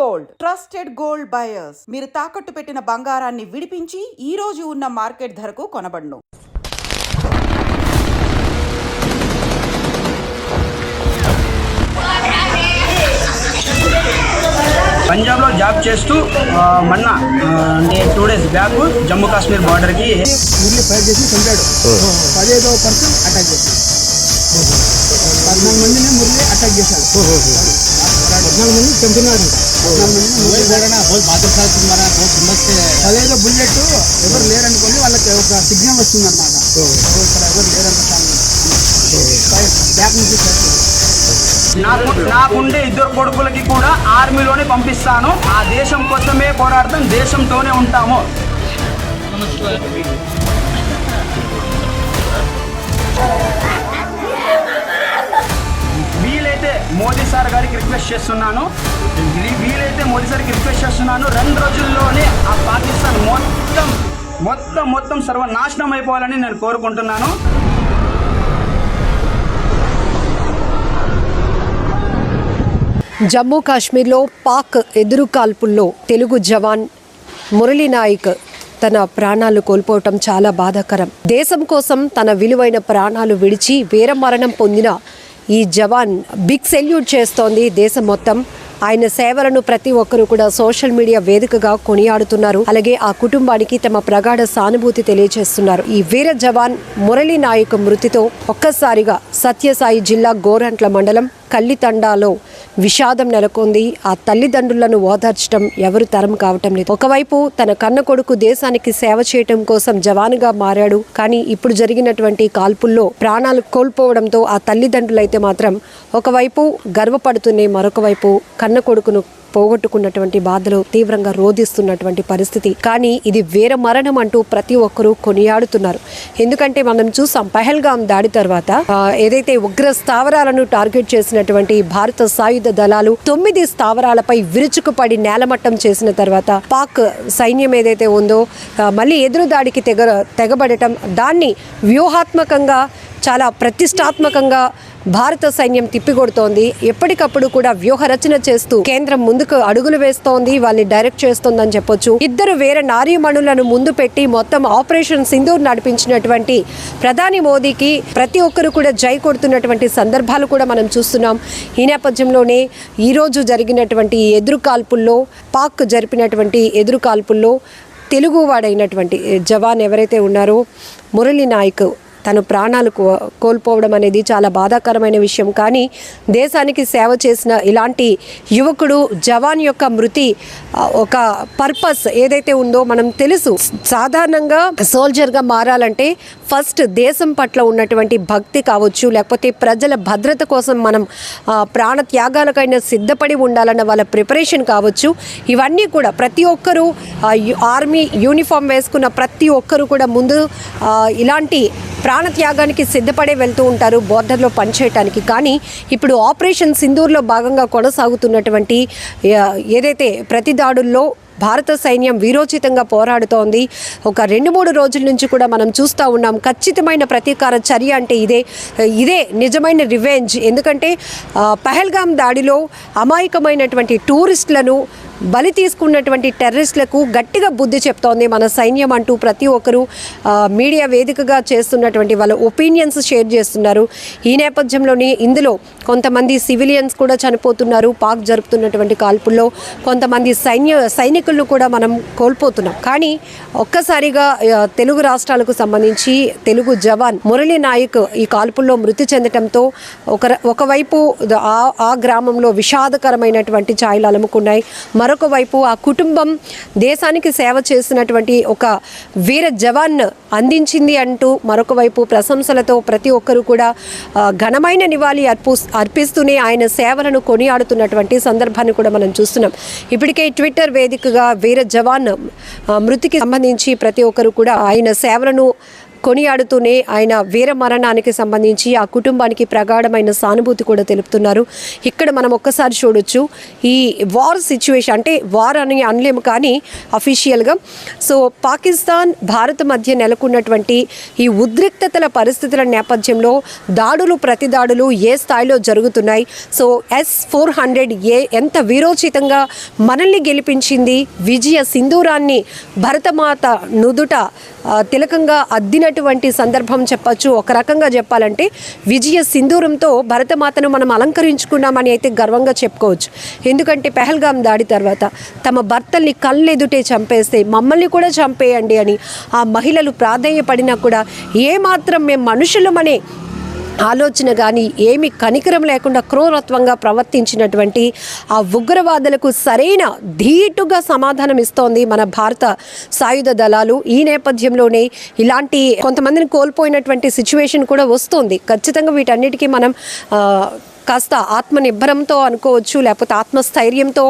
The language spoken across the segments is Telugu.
గోల్డ్. Trusted gold buyers. మీరు తాకట్టు పెట్టిన బంగారాన్ని విడిపించి ఈ రోజు ఉన్న మార్కెట్ ధరకు కొనబడును. పంజాబ్లో జాబ్ చేస్తూ మొన్న అంటే two days back Jammu Kashmir బార్డర్కి మురళి ఫైర్ చేసి చంపాడు. పదిహేదో పర్సన్ అటాక్ చేశాడు. పద్నాలుగు మందిని మురళి అటాక్ చేశాడు. పద్నాలుగు మంది చంపినారు పద్నాలుగు బుల్లెట్ ఎవరు లేరనుకోండి వాళ్ళకి ఒక సిగ్నల్ వస్తుంది అనమాట ఇక్కడ ఎవరు లేరంట బ్యాక్ నుంచి నాకు నాకుండే ఇద్దరు కొడుకులకి కూడా ఆర్మీలోనే పంపిస్తాను ఆ దేశం కోసమే పోరాడతాం దేశంతోనే ఉంటాము వీలైతే మోదీ సార్ గారికి రిక్వెస్ట్ చేస్తున్నాను. వీలైతే మోదీ సార్కి రిక్వెస్ట్ చేస్తున్నాను. రెండు రోజుల్లోనే ఆ పాకిస్తాన్ మొత్తం మొత్తం మొత్తం సర్వనాశనం అయిపోవాలని నేను కోరుకుంటున్నాను. జమ్మూ కాశ్మీర్లో పాక్ ఎదురు కాల్పుల్లో తెలుగు జవాన్ మురళీ నాయక్ తన ప్రాణాలు కోల్పోవటం చాలా బాధాకరం. దేశం కోసం తన విలువైన ప్రాణాలు విడిచి వీరమరణం పొందిన ఈ జవాన్ బిగ్ సెల్యూట్ చేస్తోంది దేశం మొత్తం. ఆయన సేవలను ప్రతి ఒక్కరూ కూడా సోషల్ మీడియా వేదికగా కొనియాడుతున్నారు. అలాగే ఆ కుటుంబానికి తమ ప్రగాఢ సానుభూతి తెలియజేస్తున్నారు. ఈ వీర జవాన్ మురళీ నాయక్ మృతితో ఒక్కసారిగా సత్యసాయి జిల్లా గోరంట్ల మండలం కల్లితండాలో విషాదం నెలకొంది. ఆ తల్లిదండ్రులను ఓదార్చడం ఎవరు తరం కావటం లేదు. ఒకవైపు తన కన్న కొడుకు దేశానికి సేవ చేయటం కోసం జవానుగా మారాడు. కానీ ఇప్పుడు జరిగినటువంటి కాల్పుల్లో ప్రాణాలు కోల్పోవడంతో ఆ తల్లిదండ్రులైతే మాత్రం ఒకవైపు గర్వపడుతూనే మరొక వైపు కన్న కొడుకును పోగొట్టుకున్నటువంటి బాధలు తీవ్రంగా రోధిస్తున్నటువంటి పరిస్థితి. కానీ ఇది వీర మరణం అంటూ ప్రతి ఒక్కరూ కొనియాడుతున్నారు. ఎందుకంటే మనం చూసాం పహల్గాం దాడి తర్వాత ఏదైతే ఉగ్ర స్థావరాలను టార్గెట్ చేసినటువంటి భారత సాయుధ దళాలు తొమ్మిది స్థావరాలపై విరుచుకుపడి నేలమట్టం చేసిన తర్వాత పాక్ సైన్యం ఏదైతే ఉందో మళ్ళీ ఎదురు దాడికి తెగ తెగబడటం దాన్ని వ్యూహాత్మకంగా చాలా ప్రతిష్టాత్మకంగా భారత సైన్యం తిప్పికొడుతోంది. ఎప్పటికప్పుడు కూడా వ్యూహ రచన చేస్తూ కేంద్రం ముందుకు అడుగులు వేస్తోంది వాళ్ళని డైరెక్ట్ చేస్తోందని చెప్పొచ్చు. ఇద్దరు వేరే నారీమణులను ముందు పెట్టి మొత్తం ఆపరేషన్ సింధూర్ నడిపించినటువంటి ప్రధాని మోదీకి ప్రతి ఒక్కరు కూడా జై కొడుతున్నటువంటి సందర్భాలు కూడా మనం చూస్తున్నాం. ఈ నేపథ్యంలోనే ఈరోజు జరిగినటువంటి ఎదురుకాల్పుల్లో పాక్ జరిపినటువంటి ఎదురుకాల్పుల్లో తెలుగువాడైనటువంటి జవాన్ ఎవరైతే ఉన్నారో మురళీ నాయక్ తను ప్రాణాలు కో- కోల్పోవడం అనేది చాలా బాధాకరమైన విషయం. కానీ దేశానికి సేవ చేసిన ఇలాంటి యువకుడు జవాన్ యొక్క మృతి ఒక పర్పస్ ఏదైతే ఉందో మనం తెలుసు. సాధారణంగా సోల్జర్గా మారాలంటే ఫస్ట్ దేశం పట్ల ఉన్నటువంటి భక్తి కావచ్చు లేకపోతే ప్రజల భద్రత కోసం మనం ప్రాణ త్యాగాలకైనా సిద్ధపడి ఉండాలన్న వాళ్ళ ప్రిపరేషన్ కావచ్చు. ఇవన్నీ కూడా ప్రతి ఒక్కరూ ఆర్మీ యూనిఫామ్ వేసుకున్న ప్రతి ఒక్కరు కూడా ముందు ఇలాంటి ఇలాంటి ప్రాణత్యాగానికి సిద్ధపడే వెళ్తూ ఉంటారు బోర్డర్లో పనిచేయటానికి. కానీ ఇప్పుడు ఆపరేషన్ సింధూర్లో భాగంగా కొనసాగుతున్నటువంటి ఏదైతే ప్రతి దాడుల్లో భారత సైన్యం వీరోచితంగా పోరాడుతోంది ఒక రెండు మూడు రోజుల నుంచి కూడా మనం చూస్తూ ఉన్నాం ఖచ్చితమైన ప్రతీకార చర్య అంటే ఇదే ఇదే నిజమైన రివెంజ్. ఎందుకంటే పహల్గామ్ దాడిలో అమాయకమైనటువంటి టూరిస్టులను బలి తీసుకున్నటువంటి టెర్రరిస్టులకు గట్టిగా బుద్ధి చెప్తోంది మన సైన్యం అంటూ ప్రతి ఒక్కరూ మీడియా వేదికగా చేస్తున్నటువంటి వాళ్ళ ఒపీనియన్స్ షేర్ చేస్తున్నారు. ఈ నేపథ్యంలోనే ఇందులో కొంతమంది సివిలియన్స్ కూడా చనిపోతున్నారు. పాక్ జరుపుతున్నటువంటి కాల్పుల్లో కొంతమంది సైన్య సైనికులను కూడా మనం కోల్పోతున్నాం. కానీ ఒక్కసారిగా తెలుగు రాష్ట్రాలకు సంబంధించి తెలుగు జవాన్ మురళీ నాయక్ ఈ కాల్పుల్లో మృతి చెందటంతో ఒక ఒకవైపు ఆ ఆ గ్రామంలో విషాదకరమైనటువంటి ఛాయలు అలుముకున్నాయి. మరొక వైపు ఆ కుటుంబం దేశానికి సేవ చేసినటువంటి ఒక వీర జవాన్ అందించింది అంటూ మరొక వైపు ప్రశంసలతో ప్రతి ఒక్కరూ కూడా ఘనమైన నివాళి అర్పు అర్పిస్తూనే ఆయన సేవలను కొనియాడుతున్నటువంటి సందర్భాన్ని కూడా మనం చూస్తున్నాం. ఇప్పటికే ట్విట్టర్ వేదికగా వీర జవాన్ మృతికి సంబంధించి ప్రతి ఒక్కరు కూడా ఆయన సేవలను కొనియాడుతూనే ఆయన వీర మరణానికి సంబంధించి ఆ కుటుంబానికి ప్రగాఢమైన సానుభూతి కూడా తెలుపుతున్నారు. ఇక్కడ మనం ఒక్కసారి చూడొచ్చు. ఈ వార్ సిచ్యువేషన్ అంటే వార్ అని అనలేము కానీ అఫీషియల్గా సో పాకిస్తాన్ భారత్ మధ్య నెలకొన్నటువంటి ఈ ఉద్రిక్తతల పరిస్థితుల నేపథ్యంలో దాడులు ప్రతి దాడులు ఏ స్థాయిలో జరుగుతున్నాయి? సో ఎస్ ఫోర్ హండ్రెడ్ ఏ ఎంత వీరోచితంగా మనల్ని గెలిపించింది? విజయ సింధూరాన్ని భరతమాత నుదుట తిలకంగా అద్దినట్టు ఉన్నటువంటి సందర్భం చెప్పచ్చు. ఒక రకంగా చెప్పాలంటే విజయ సింధూరంతో భరతమాతను మనం అలంకరించుకున్నామని అయితే గర్వంగా చెప్పుకోవచ్చు. ఎందుకంటే పెహల్గాం దాడి తర్వాత తమ భర్తల్ని కళ్ళెదుటే చంపేస్తే మమ్మల్ని కూడా చంపేయండి అని ఆ మహిళలు ప్రాధాన్యపడినా కూడా ఏమాత్రం మేము మనుషులమనే ఆలోచన కానీ ఏమి కనికరం లేకుండా క్రూరత్వంగా ప్రవర్తించినటువంటి ఆ ఉగ్రవాదులకు సరైన ధీటుగా సమాధానం ఇస్తోంది మన భారత సాయుధ దళాలు. ఈ నేపథ్యంలోనే ఇలాంటి కొంతమందిని కోల్పోయినటువంటి సిచ్యువేషన్ కూడా వస్తుంది. ఖచ్చితంగా వీటన్నిటికీ మనం కాస్త ఆత్మనిర్భరంతో అనుకోవచ్చు లేకపోతే ఆత్మస్థైర్యంతో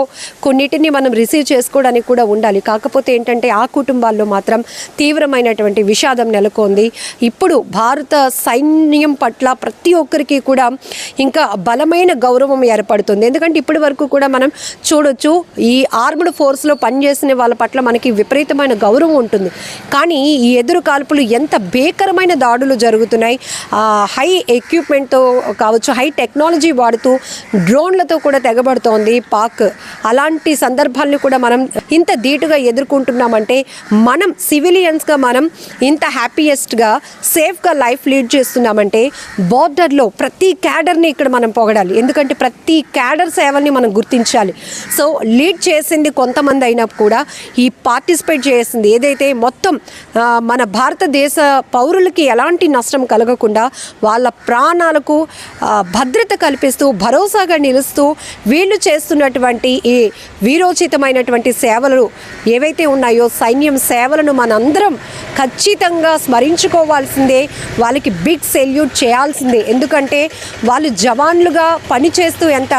కొన్నిటిని మనం రిసీవ్ చేసుకోవడానికి కూడా ఉండాలి. కాకపోతే ఏంటంటే ఆ కుటుంబాల్లో మాత్రం తీవ్రమైనటువంటి విషాదం నెలకొంది. ఇప్పుడు భారత సైన్యం పట్ల ప్రతి ఒక్కరికి కూడా ఇంకా బలమైన గౌరవం ఏర్పడుతుంది. ఎందుకంటే ఇప్పటి వరకు కూడా మనం చూడొచ్చు ఈ ఆర్మ్డ్ ఫోర్స్లో పనిచేసిన వాళ్ళ పట్ల మనకి విపరీతమైన గౌరవం ఉంటుంది. కానీ ఈ ఎదురు కాల్పులు ఎంత భీకరమైన దాడులు జరుగుతున్నాయి. హై ఎక్విప్మెంట్తో కావచ్చు హై టెక్నాలజీ వాడుతూ డ్రోన్లతో కూడా తెగబడుతోంది పాక్. అలాంటి సందర్భాలను కూడా మనం ఇంత ధీటుగా ఎదుర్కొంటున్నామంటే మనం సివిలియన్స్గా మనం ఇంత హ్యాపీయెస్ట్గా సేఫ్గా లైఫ్ లీడ్ చేస్తున్నామంటే బార్డర్లో ప్రతి క్యాడర్ని ఇక్కడ మనం పొగడాలి. ఎందుకంటే ప్రతి క్యాడర్ సేవల్ని మనం గుర్తించాలి. సో లీడ్ చేసింది కొంతమంది అయినా కూడా ఈ పార్టిసిపేట్ చేసింది ఏదైతే మొత్తం మన భారతదేశ పౌరులకి ఎలాంటి నష్టం కలగకుండా వాళ్ళ ప్రాణాలకు భద్రత కలిగి కల్పిస్తూ భరోసాగా నిలుస్తూ వీళ్ళు చేస్తున్నటువంటి ఈ వీరోచితమైనటువంటి సేవలు ఏవైతే ఉన్నాయో సైన్యం సేవలను మనందరం ఖచ్చితంగా స్మరించుకోవాల్సిందే వాళ్ళకి బిగ్ సెల్యూట్ చేయాల్సిందే. ఎందుకంటే వాళ్ళు జవాన్లుగా పనిచేస్తూ ఎంత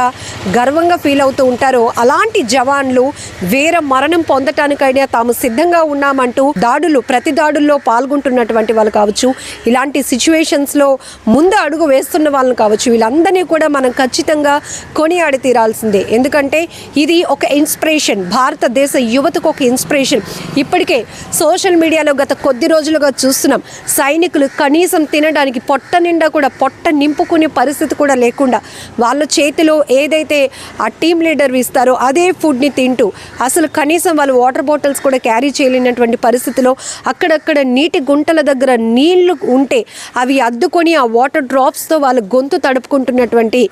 గర్వంగా ఫీల్ అవుతూ ఉంటారో అలాంటి జవాన్లు వేర మరణం పొందటానికైనా తాము సిద్ధంగా ఉన్నామంటూ దాడులు ప్రతి దాడుల్లో పాల్గొంటున్నటువంటి వాళ్ళు కావచ్చు ఇలాంటి సిచ్యువేషన్స్లో ముందు అడుగు వేస్తున్న వాళ్ళని కావచ్చు వీళ్ళందరినీ కూడా మనం ఖచ్చితంగా కొనియాడి తీరాల్సిందే. ఎందుకంటే ఇది ఒక ఇన్స్పిరేషన్. భారతదేశ యువతకు ఒక ఇన్స్పిరేషన్. ఇప్పటికే సోషల్ మీడియాలో గత కొద్ది రోజులుగా చూస్తున్నాం. సైనికులు కనీసం తినడానికి పొట్ట నిండా కూడా పొట్ట నింపుకునే పరిస్థితి కూడా లేకుండా వాళ్ళ చేతిలో ఏదైతే ఆ టీం లీడర్ ఇస్తారో అదే ఫుడ్ని తింటూ అసలు కనీసం వాళ్ళు వాటర్ బాటిల్స్ కూడా క్యారీ చేయలేనటువంటి పరిస్థితిలో అక్కడక్కడ నీటి గుంటల దగ్గర నీళ్ళు ఉంటే అవి అద్దుకొని ఆ వాటర్ డ్రాప్స్తో వాళ్ళు గొంతు తడుపుకుంటున్నటువంటి ఒకటి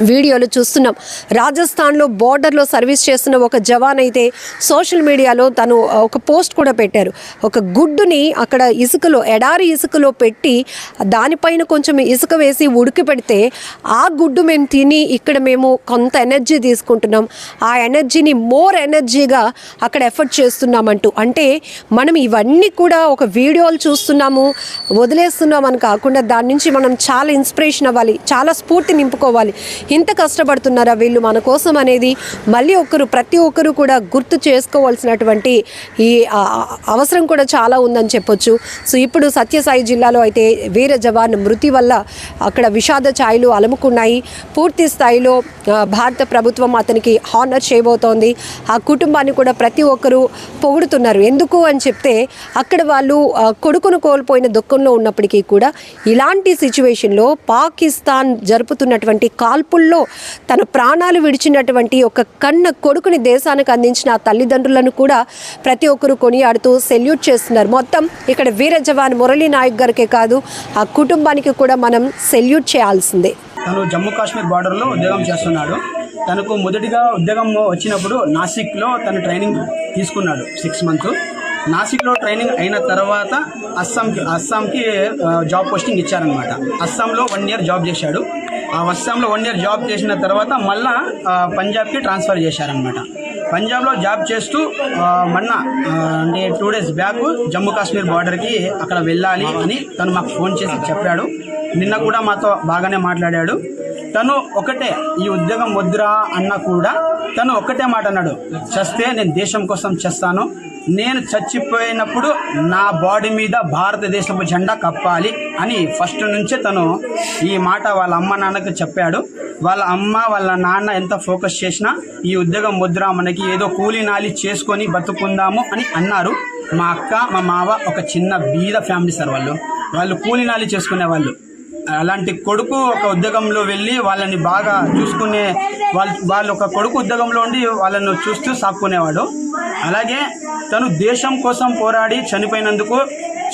వీడియోలు చూస్తున్నాం. రాజస్థాన్లో బోర్డర్లో సర్వీస్ చేస్తున్న ఒక జవాన్ అయితే సోషల్ మీడియాలో తను ఒక పోస్ట్ కూడా పెట్టారు. ఒక గుడ్డుని అక్కడ ఇసుకలో ఎడారి ఇసుకలో పెట్టి దానిపైన కొంచెం ఇసుక వేసి ఉడికి పెడితే ఆ గుడ్డు మేము తిని ఇక్కడ మేము కొంత ఎనర్జీ తీసుకుంటున్నాం. ఆ ఎనర్జీని మోర్ ఎనర్జీగా అక్కడ ఎఫర్ట్ చేస్తున్నామంటూ. అంటే మనం ఇవన్నీ కూడా ఒక వీడియోలు చూస్తున్నాము వదిలేస్తున్నాం అని కాకుండా దాని నుంచి మనం చాలా ఇన్స్పిరేషన్ అవ్వాలి చాలా స్ఫూర్తి నింపుకోవాలి. ఇంత కష్టపడుతున్నారా వీళ్ళు మన కోసం అనేది మళ్ళీ ఒకరు ప్రతి ఒక్కరు కూడా గుర్తు చేసుకోవాల్సినటువంటి ఈ అవసరం కూడా చాలా ఉందని చెప్పొచ్చు. సో ఇప్పుడు సత్యసాయి జిల్లాలో అయితే వీర జవాన్ మృతి వల్ల అక్కడ విషాద ఛాయలు అలముకున్నాయి. పూర్తి స్థాయిలో భారత ప్రభుత్వం అతనికి హానర్ చేయబోతోంది. ఆ కుటుంబాన్ని కూడా ప్రతి ఒక్కరూ పొగుడుతున్నారు. ఎందుకు అని చెప్తే అక్కడ వాళ్ళు కొడుకును కోల్పోయిన దుఃఖంలో ఉన్నప్పటికీ కూడా ఇలాంటి సిచ్యువేషన్లో పాకిస్తాన్ జరుపుతున్నటువంటి కాల్పుల్లో తన ప్రాణాలు విడిచినటువంటి ఒక కన్న కొడుకుని దేశానికి అందించిన ఆ తల్లిదండ్రులను కూడా ప్రతి ఒక్కరు కొనియాడుతూ సెల్యూట్ చేస్తున్నారు. మొత్తం ఇక్కడ వీర జవాన్ మురళీ నాయక్ గారికే కాదు ఆ కుటుంబానికి కూడా మనం సెల్యూట్ చేయాల్సిందే. తను జమ్మూ కాశ్మీర్ బార్డర్లో ఉద్యోగం చేస్తున్నాడు. తనకు మొదటిగా ఉద్యోగం వచ్చినప్పుడు నాసిక్లో తను ట్రైనింగ్ తీసుకున్నాడు సిక్స్ మంత్ నాసిక్లో ట్రైనింగ్ అయిన తర్వాత అస్సాంకి అస్సాంకి జాబ్ పోస్టింగ్ ఇచ్చారనమాట అస్సాంలో వన్ ఇయర్ జాబ్ చేశాడు. అస్సాంలో వన్ ఇయర్ జాబ్ చేసిన తర్వాత మళ్ళా పంజాబ్కి ట్రాన్స్ఫర్ చేశారనమాట పంజాబ్లో జాబ్ చేస్తూ ఆ, మొన్న అంటే two days back Jammu Kashmir బార్డర్కి అక్కడ వెళ్ళాలి అని తను మాకు ఫోన్ చేసి చెప్పాడు. నిన్న కూడా మాతో బాగానే మాట్లాడాడు. తను ఒకటే ఈ ఉద్యోగం వద్దురా అన్న కూడా తను ఒక్కటే మాట అన్నాడు. చస్తే నేను దేశం కోసం చేస్తాను. నేను చచ్చిపోయినప్పుడు నా బాడీ మీద భారతదేశపు జెండా కప్పాలి అని ఫస్ట్ నుంచే తను ఈ మాట వాళ్ళ అమ్మ నాన్నకు చెప్పాడు. వాళ్ళ అమ్మ వాళ్ళ నాన్న ఎంత ఫోకస్ చేసినా ఈ ఉద్యోగం ముద్ర మనకి ఏదో కూలి నాలి చేసుకొని బతుకుందాము అని అన్నారు. మా అక్క మా మావ ఒక చిన్న బీద ఫ్యామిలీ సార్ వాళ్ళు. వాళ్ళు కూలీ నాలి చేసుకునే వాళ్ళు అలాంటి కొడుకు ఒక ఉద్యోగంలో వెళ్ళి వాళ్ళని బాగా చూసుకునే వాళ్ళు వాళ్ళు ఒక కొడుకు ఉద్యోగంలో ఉండి వాళ్ళను చూస్తూ సాక్కునేవాడు అలాగే తను దేశం కోసం పోరాడి చనిపోయినందుకు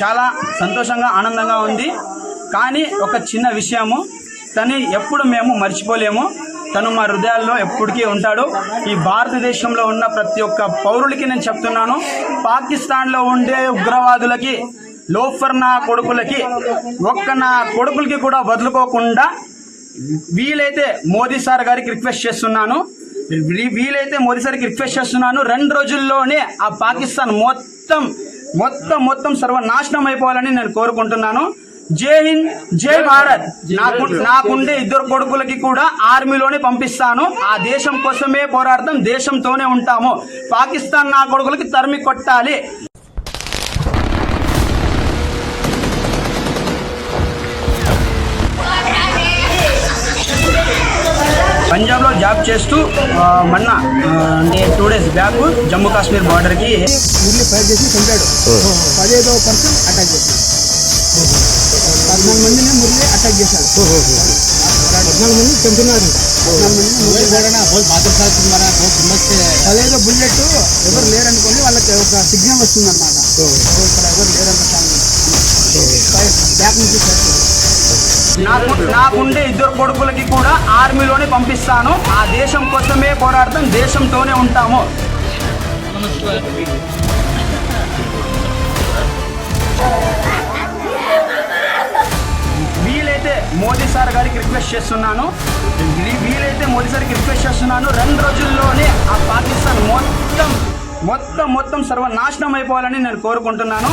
చాలా సంతోషంగా ఆనందంగా ఉంది. కానీ ఒక చిన్న విషయము తను ఎప్పుడు మేము మర్చిపోలేము. తను మా హృదయాల్లో ఎప్పటికీ ఉంటాడు. ఈ భారతదేశంలో ఉన్న ప్రతి ఒక్క పౌరులకి నేను చెప్తున్నాను పాకిస్తాన్లో ఉండే ఉగ్రవాదులకి లోఫర్ నా కొడుకులకి ఒక్క నా కొడుకులకి కూడా వదులుకోకుండా వీలైతే మోదీ సార్ గారికి రిక్వెస్ట్ చేస్తున్నాను. వీలైతే మోదీ సార్కి రిక్వెస్ట్ చేస్తున్నాను. రెండు రోజుల్లోనే ఆ పాకిస్తాన్ మొత్తం మొత్తం మొత్తం సర్వనాశనం అయిపోవాలని నేను కోరుకుంటున్నాను. జై హింద్ జై భారత్. నాకు నాకుండే ఇద్దరు కొడుకులకి కూడా ఆర్మీలోనే పంపిస్తాను. ఆ దేశం కోసమే పోరాడతాం దేశంతోనే ఉంటాము. పాకిస్తాన్ నా కొడుకులకి తరిమి కొట్టాలి. పంజాబ్లో జాబ్ చేస్తూ మొన్న అంటే two days back Jammu Kashmir బార్డర్కి మురళి ఫైర్ చేసి చంపాడు. పదిహేదవ పర్సన్ అటాక్ చేశాడు. పద్నాలుగు మందిని మురళి అటాక్ చేశాడు. పద్నాలుగు మంది పదిహేదో బుల్లెట్ ఎవరు లేరనుకోండి వాళ్ళకి ఒక సిగ్నల్ వస్తుంది అనమాట ఇక్కడ ఎవరు లేరంట ఫైర్ బ్యాక్ నుంచి ఫైర్ చేశాడు. నాకు నాకుండే ఇద్దరు కొడుకులకి కూడా ఆర్మీలోనే పంపిస్తాను. ఆ దేశం కోసమే పోరాడతాం దేశంతోనే ఉంటాము. వీలైతే మోదీ సార్ గారికి రిక్వెస్ట్ చేస్తున్నాను. వీలైతే మోదీ సార్కి రిక్వెస్ట్ చేస్తున్నాను. రెండు రోజుల్లోనే ఆ పాకిస్తాన్ మొత్తం మొత్తం మొత్తం సర్వనాశనం అయిపోవాలని నేను కోరుకుంటున్నాను.